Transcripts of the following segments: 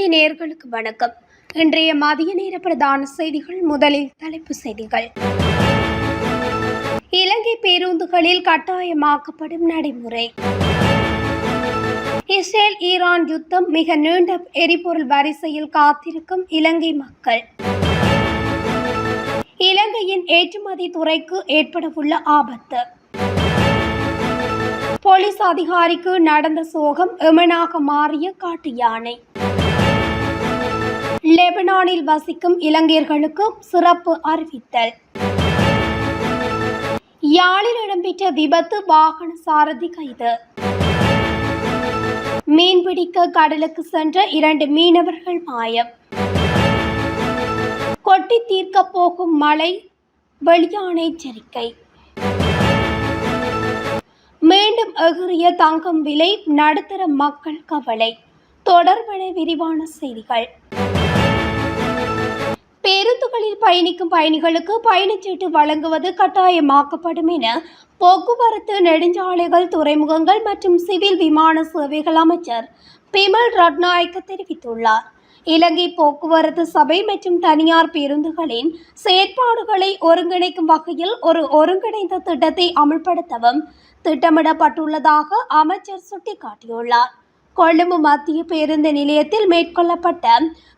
தமிழொலி நேர்களுக்கு வணக்கம். இன்றைய மதிய நேர பிரதான செய்திகள் முதலில் தலைப்பு செய்திகள். இலங்கை பேருந்துகளில் கட்டாயமாக்கப்படும் நடைமுறை. இஸ்ரேல் ஈரான் யுத்தம் மிக நீண்ட எரிபொருள் வரிசையில் காத்திருக்கும் இலங்கை மக்கள். இலங்கையின் ஏற்றுமதி துறைக்கு ஏற்படவுள்ள ஆபத்து. போலீஸ் அதிகாரிக்கு நடந்த சோகம் எமனாக மாறிய காட்டு யானை. லெபனானில் வசிக்கும் இலங்கையர்களுக்கு சிறப்பு அறிவித்தல். யாழில் இடம்பெற்ற விபத்து வாகன சாரதி கைது. மீன்பிடிக்க கடலுக்கு சென்ற இரண்டு மீனவர்கள் மாயம். கொட்டி தீர்க்கப் போகும் மழை வெளியான எச்சரிக்கை. மீண்டும் எகிறிய தங்கம் விலை நடுத்தர மக்கள் கவலை. தொடர்பட விரிவான செய்திகள். பேருந்துகளில் பயணிக்கும் பயணிகளுக்கு பயணச்சீட்டு வழங்குவது கட்டாயமாக்கப்படும் என போக்குவரத்து நெடுஞ்சாலைகள் துறைமுகங்கள் மற்றும் சிவில் விமான சேவைகள் அமைச்சர் பிமல் ரட்நாயக்க தெரிவித்துள்ளார். இலங்கை போக்குவரத்து சபை மற்றும் தனியார் பேருந்துகளின் செயற்பாடுகளை ஒருங்கிணைக்கும் வகையில் ஒரு ஒருங்கிணைந்த திட்டத்தை அமல்படுத்தவும் திட்டமிடப்பட்டுள்ளதாக அமைச்சர் சுட்டிக்காட்டியுள்ளார். கொழும்பு மத்திய பேருந்து நிலையத்தில் மேற்கொள்ளப்பட்ட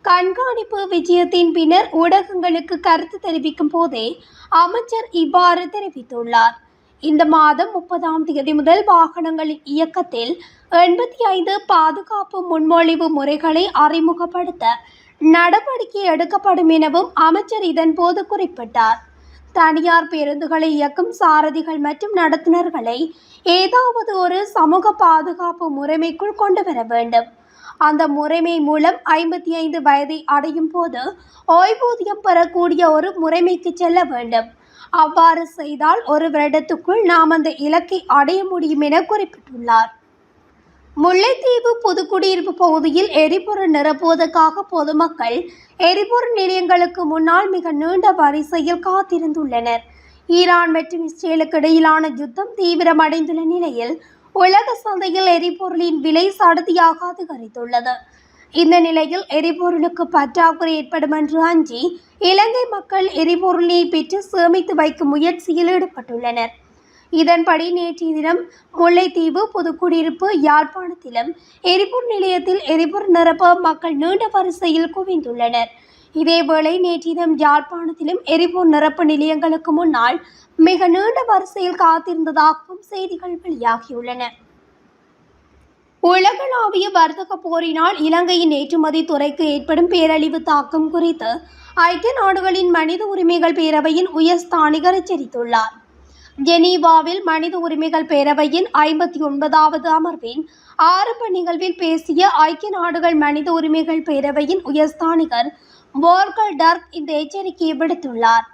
கண்காணிப்பு விஜயத்தின் பின்னர் ஊடகங்களுக்கு கருத்து தெரிவிக்கும் போதே அமைச்சர் இவ்வாறு தெரிவித்துள்ளார். இந்த மாதம் முப்பதாம் தேதி முதல் வாகனங்களின் இயக்கத்தில் எண்பத்தி ஐந்து பாதுகாப்பு முன்மொழிவு முறைகளை அறிமுகப்படுத்த நடவடிக்கை எடுக்கப்படும் எனவும் அமைச்சர் இதன்போது குறிப்பிட்டார். தனியார் பேருந்துகளை இயக்கும் சாரதிகள் மற்றும் நடத்துனர்களை ஏதாவது ஒரு சமூக பாதுகாப்பு முறைமைக்குள் கொண்டு வர வேண்டும். அந்த முறைமை மூலம் ஐம்பத்தி ஐந்து வயதை அடையும் போது ஓய்வூதியம் பெறக்கூடிய ஒரு முறைமைக்கு செல்ல வேண்டும். அவ்வாறு செய்தால் ஒரு வருடத்துக்குள் நாம் அந்த இலக்கை அடைய முடியும் என குறிப்பிட்டுள்ளார். முல்லைத்தீவு புதுக்குடியிருப்பு பகுதியில் எரிபொருள் நிரப்புவதற்காக பொதுமக்கள் எரிபொருள் நிலையங்களுக்கு முன்னால் மிக நீண்ட வரிசையில் காத்திருந்துள்ளனர். ஈரான் மற்றும் இஸ்ரேலுக்கு இடையிலான யுத்தம் தீவிரமடைந்துள்ள நிலையில் உலக சந்தையில் எரிபொருளின் விலை சடுதியாக அதிகரித்துள்ளது. இந்த நிலையில் எரிபொருளுக்கு பற்றாக்குறை ஏற்படும் என்று அஞ்சி இலங்கை மக்கள் எரிபொருளை பெற்று சேமித்து வைக்கும் முயற்சியில் ஈடுபட்டுள்ளனர். இதன்படி நேற்றைய தினம் முல்லைத்தீவு புதுக்குடியிருப்பு யாழ்ப்பாணத்திலும் எரிபொருள் நிலையத்தில் எரிபொருள் நிரப்ப மக்கள் நீண்ட வரிசையில் குவிந்துள்ளனர். இதேவேளை நேற்றைய தினம் யாழ்ப்பாணத்திலும் எரிபொருள் நிரப்பு நிலையங்களுக்கு முன்னால் மிக நீண்ட வரிசையில் காத்திருந்ததாகவும் செய்திகள் வெளியாகியுள்ளன. உலகளாவிய வர்த்தக போரினால் இலங்கையின் ஏற்றுமதி துறைக்கு ஏற்படும் பேரழிவு தாக்கம் குறித்து ஐக்கிய நாடுகளின் மனித உரிமைகள் பேரவையின் உயர்ஸ்தானிகர் எச்சரித்துள்ளார். ஜெனீவாவில் மனித உரிமைகள் பேரவையின் ஐம்பத்தி ஒன்பதாவது அமர்வின் ஆரம்ப நிகழ்வில் பேசிய ஐக்கிய நாடுகள் மனித உரிமைகள் பேரவையின் உயர்ஸ்தானிகர் போர்கல் டர்க் இந்த எச்சரிக்கையை விடுத்துள்ளார்.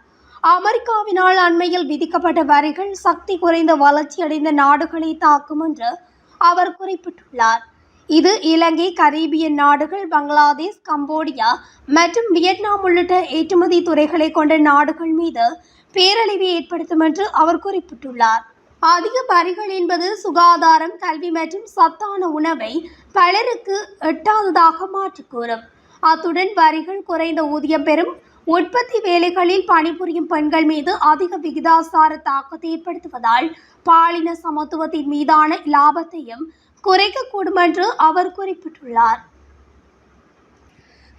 அமெரிக்காவினால் அண்மையில் விதிக்கப்பட்ட வரிகள் சக்தி குறைந்த வளர்ச்சியடைந்த நாடுகளை தாக்கும் என்று அவர் குறிப்பிட்டுள்ளார். இது இலங்கை கரீபியன் நாடுகள் பங்களாதேஷ் கம்போடியா மற்றும் வியட்நாம் உள்ளிட்ட ஏற்றுமதி துறைகளை கொண்ட நாடுகள் மீது பேரழிவை ஏற்படுத்தும் என்று அவர் குறிப்பிட்டுள்ளார். அதிக வரிகள் என்பது சுகாதாரம் கல்வி மற்றும் சத்தான உணவை பலருக்கு எட்டாததாக மாற்றிக் கூறும் அத்துடன் வரிகள் குறைந்த ஊதியம் பெறும் உற்பத்தி வேலைகளில் பணிபுரியும் பெண்கள் மீது அதிக விகிதாசார தாக்கத்தை ஏற்படுத்துவதால் பாலின சமத்துவத்தின் மீதான லாபத்தையும் குறைக்கக்கூடும் என்று அவர் குறிப்பிட்டுள்ளார்.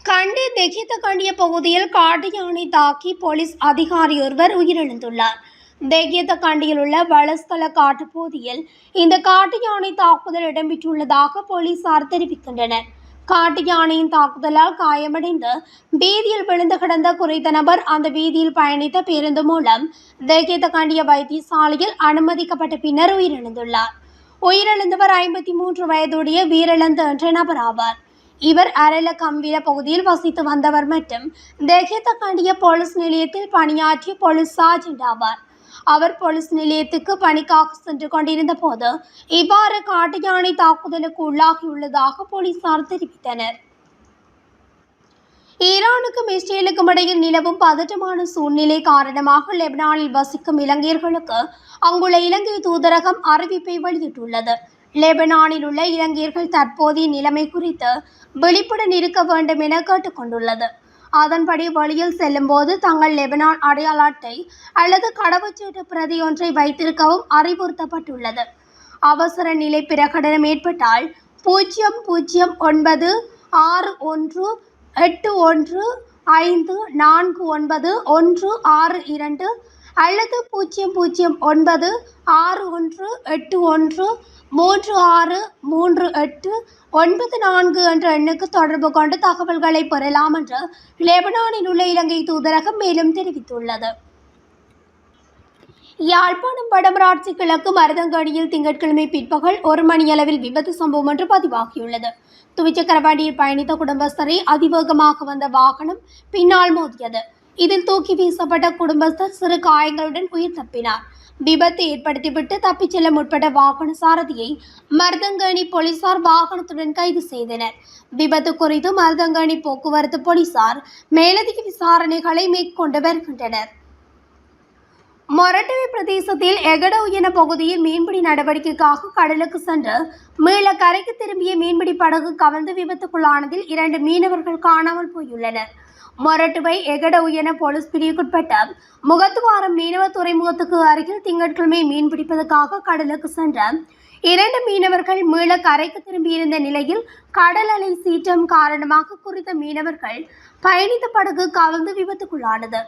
கண்டி தெகித்த கண்டிய பகுதியில் காட்டு யானை தாக்கி போலீஸ் அதிகாரி ஒருவர் உயிரிழந்துள்ளார். தெகியத்த கண்டியில் உள்ள வளஸ்தல காட்டுப்பகுதியில் இந்த காட்டு யானை தாக்குதல் இடம்பெற்றுள்ளதாக போலீசார் தெரிவிக்கின்றனர். காட்டு யானையின் தாக்குதலால் காயமடைந்து வீதியில் விழுந்து கிடந்த குறித்த நபர் அந்த வீதியில் பயணித்த பேருந்து மூலம் தேகியத்த கண்டிய வைத்தியசாலையில் அனுமதிக்கப்பட்ட பின்னர் உயிரிழந்துள்ளார். உயிரிழந்தவர் ஐம்பத்தி மூன்று வயதுடைய வீரழந்து என்ற நபர் ஆவார். இவர் அரல கம்பில பகுதியில் வசித்து வந்தவர் மற்றும் தேகியத்த கண்டிய போலீஸ் நிலையத்தில் பணியாற்றிய போலீஸ் சார்ஜென்ட் ஆவார் அவர் போலீஸ் நிலையத்துக்கு பணிக்காக சென்று கொண்டிருந்த போது இவ்வாறு காட்டு யானை தாக்குதலுக்கு உள்ளாகியுள்ளதாக போலீசார் தெரிவித்தனர் ஈரானுக்கும் இஸ்ரேலுக்கும் இடையில் நிலவும் பதட்டமான சூழ்நிலை காரணமாக லெபனானில் வசிக்கும் இலங்கையர்களுக்கு அங்குள்ள இலங்கை தூதரகம் அறிவிப்பை வெளியிட்டுள்ளது லெபனானில் உள்ள இலங்கையர்கள் தற்போதைய நிலைமை குறித்து விழிப்புடன் இருக்க வேண்டும் என கேட்டுக்கொண்டுள்ளது. அதன்படி வழியில் செல்லும்போது தங்கள் லெபனான் அடையாள அட்டை அல்லது கடவுச்சீட்டு பிரதி ஒன்றை வைத்திருக்கவும் அறிவுறுத்தப்பட்டுள்ளது. அவசர நிலை பிரகடனம் ஏற்பட்டால் பூஜ்ஜியம் பூஜ்ஜியம் ஒன்பது ஆறு ஒன்று எட்டு ஒன்று ஐந்து நான்கு ஒன்பது ஒன்று ஆறு இரண்டு அல்லது பூஜ்ஜியம் பூஜ்ஜியம் ஒன்பது ஆறு ஒன்று எட்டு ஒன்று மூன்று ஆறு மூன்று எட்டு ஒன்பது நான்கு என்ற எண்ணுக்கு தொடர்பு கொண்டு தகவல்களை பெறலாம் என்று லெபனானில் உள்ள இலங்கை தூதரகம் மேலும் தெரிவித்துள்ளது. யாழ்ப்பாணம் வடமராட்சி கிழக்கு மருதங்கடியில் திங்கட்கிழமை பிற்பகல் ஒரு மணியளவில் விபத்து சம்பவம் ஒன்று பதிவாகியுள்ளது. துவிச்சக்கர வண்டியில் பயணித்த குடும்பஸ்தரை அதிவேகமாக வந்த வாகனம் பின்னால் மோதியது. இதில் தூக்கி வீசப்பட்ட குடும்பஸ்தர் சிறு காயங்களுடன் உயிர் தப்பினார். விபத்து ஏற்படுத்திவிட்டு தப்பிச் செல்ல முற்பட்ட வாகன சாரதியை மருதங்கணி போலீசார் வாகனத்துடன் கைது செய்தனர். விபத்து குறித்து மருதங்கணி போக்குவரத்து போலீசார் மேலதிக விசாரணைகளை மேற்கொண்டு வருகின்றனர். மொரட்டுவை பிரதேசத்தில் எகடோ என பகுதியில் மீன்பிடி நடவடிக்கைக்காக கடலுக்கு சென்று மீள கரைக்கு திரும்பிய மீன்பிடி படகு கவிழ்ந்து விபத்துக்குள்ளானதில் இரண்டு மீனவர்கள் காணாமல் போயுள்ளனர். மொரட்டுவை எகட என போலீஸ் பிரிவுக்குட்பட்ட முகத்துவாரம் மீனவ துறைமுகத்துக்கு அருகில் திங்கட்கிழமை மீன் பிடிப்பதற்காக கடலுக்கு சென்ற இரண்டு மீனவர்கள் மீள கரைக்கு திரும்பியிருந்த நிலையில் கடல் அலை சீற்றம் காரணமாக குறித்த மீனவர்கள் பயணித்த படகு கவிழ்ந்து விபத்துக்குள்ளானது.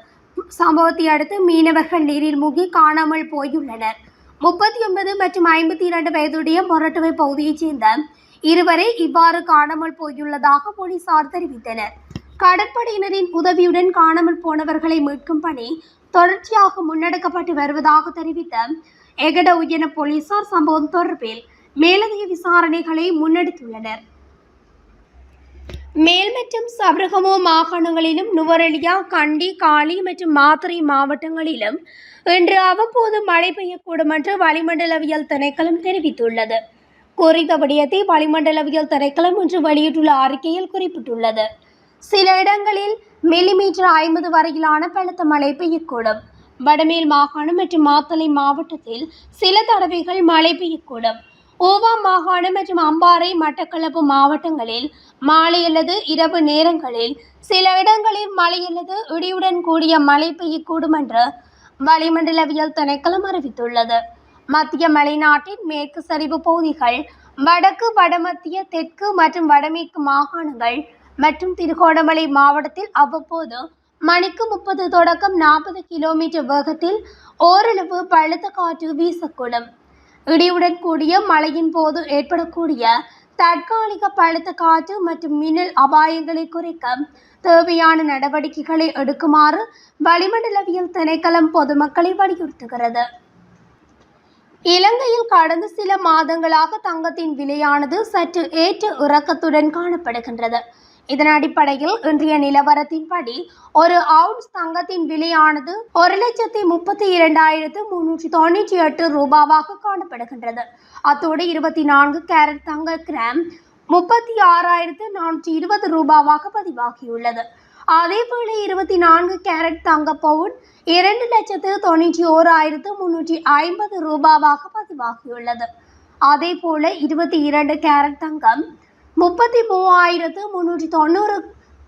சம்பவத்தை அடுத்து மீனவர்கள் நீரில் மூழ்கி காணாமல் போயுள்ளனர். முப்பத்தி ஒன்பது மற்றும் ஐம்பத்தி இரண்டு வயதுடைய மொரட்டுவை பகுதியைச் சேர்ந்த இருவரை இவ்வாறு காணாமல் போயுள்ளதாக போலீசார் தெரிவித்தனர். கடற்படையினரின் உதவியுடன் காணாமல் போனவர்களை மீட்கும் பணி தொடர்ச்சியாக முன்னெடுக்கப்பட்டு வருவதாக தெரிவித்த எகட உயன போலீசார் சம்பவம் தொடர்பில் மேலதிக விசாரணைகளை முன்னெடுத்துள்ளனர். மேல் மற்றும் சபரகமோ மாகாணங்களிலும் நுவரெலியா கண்டி காலி மற்றும் மாத்திரை மாவட்டங்களிலும் இன்று அவ்வப்போது மழை பெய்யக்கூடும் என்று வளிமண்டலவியல் திணைக்களம் தெரிவித்துள்ளது. குறித்த விடயத்தை வளிமண்டலவியல் திணைக்களம் இன்று வெளியிட்டுள்ள அறிக்கையில் குறிப்பிட்டுள்ளது. சில இடங்களில் மில்லிமீட்டர் ஐம்பது வரையிலான பலத்த மழை பெய்யக்கூடும். வடமேல் மாகாணம் மற்றும் மாத்தளை மாவட்டத்தில் சில தடவைகள் மழை பெய்யக்கூடும். ஓவா மாகாணம் மற்றும் அம்பாறை மட்டக்களப்பு மாவட்டங்களில் மாலை அல்லது இரவு நேரங்களில் சில இடங்களில் மழை அல்லது இடியுடன் கூடிய மழை பெய்யக்கூடும் என்று வளிமண்டலவியல் திணைக்களம் அறிவித்துள்ளது. மத்திய மலைநாட்டின் மேற்கு சரிவு பகுதிகள் வடக்கு வடமத்திய தெற்கு மற்றும் வடமேற்கு மாகாணங்கள் மற்றும் திருகோணமலை மாவட்டத்தில் அவ்வப்போது மணிக்கு முப்பது தொடக்கம் நாற்பது கிலோமீட்டர் வேகத்தில் ஓரளவு பழுத்த காற்று வீசக்கூடும். இடியுடன் கூடிய மழையின் போது ஏற்படக்கூடிய தற்காலிக பழுத்த காற்று மற்றும் மின்னல் அபாயங்களை குறைக்க தேவையான நடவடிக்கைகளை எடுக்குமாறு வளிமண்டலவியல் திணைக்களம் பொதுமக்களை வலியுறுத்துகிறது. இலங்கையில் கடந்த சில மாதங்களாக தங்கத்தின் விலையானது சற்று ஏற்ற இறக்கத்துடன் காணப்படுகின்றது. இதன் அடிப்படையில் இன்றைய நிலவரத்தின்படி ஒரு அவுன்ஸ் தங்கத்தின் விலையானது ஒரு லட்சத்தி முப்பத்தி இரண்டாயிரத்து முன்னூற்றி தொண்ணூற்றி எட்டு ரூபாவாக காணப்படுகின்றது. அத்தோடு இருபத்தி நான்கு கேரட் தங்க கிராம் முப்பத்தி ஆறாயிரத்து நானூற்றி இருபது ரூபாவாக பதிவாகியுள்ளது. அதேவேளை இருபத்தி நான்கு கேரட் தங்க பவுன் இரண்டு லட்சத்து தொண்ணூற்றி ஓராயிரத்து முன்னூற்றி ஐம்பது ரூபாவாக பதிவாகியுள்ளது. அதேபோல இருபத்தி இரண்டு கேரட் தங்கம் முப்பத்தி மூவாயிரத்து முன்னூற்றி தொண்ணூறு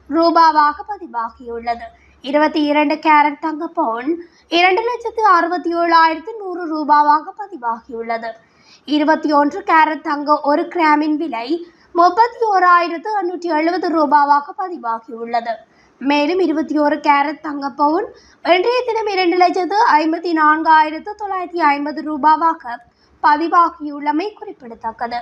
ரூபாவாக பதிவாகியுள்ளது. இருபத்தி இரண்டு கேரட் தங்க பவுன் இரண்டு லட்சத்து அறுபத்தி ஏழாயிரத்து நூறு ரூபாவாக பதிவாகியுள்ளது. இருபத்தி ஒன்று கேரட் தங்க ஒரு கிராமின் விலை முப்பத்தி ஓராயிரத்து எண்ணூற்றி எழுபது ரூபாவாக பதிவாகியுள்ளது. மேலும் இருபத்தி ஒரு கேரட் தங்க பவுன் இன்றைய தினம் இரண்டு லட்சத்து ஐம்பத்தி நான்காயிரத்து தொள்ளாயிரத்தி ஐம்பது ரூபாவாக பதிவாகியுள்ளமை குறிப்பிடத்தக்கது.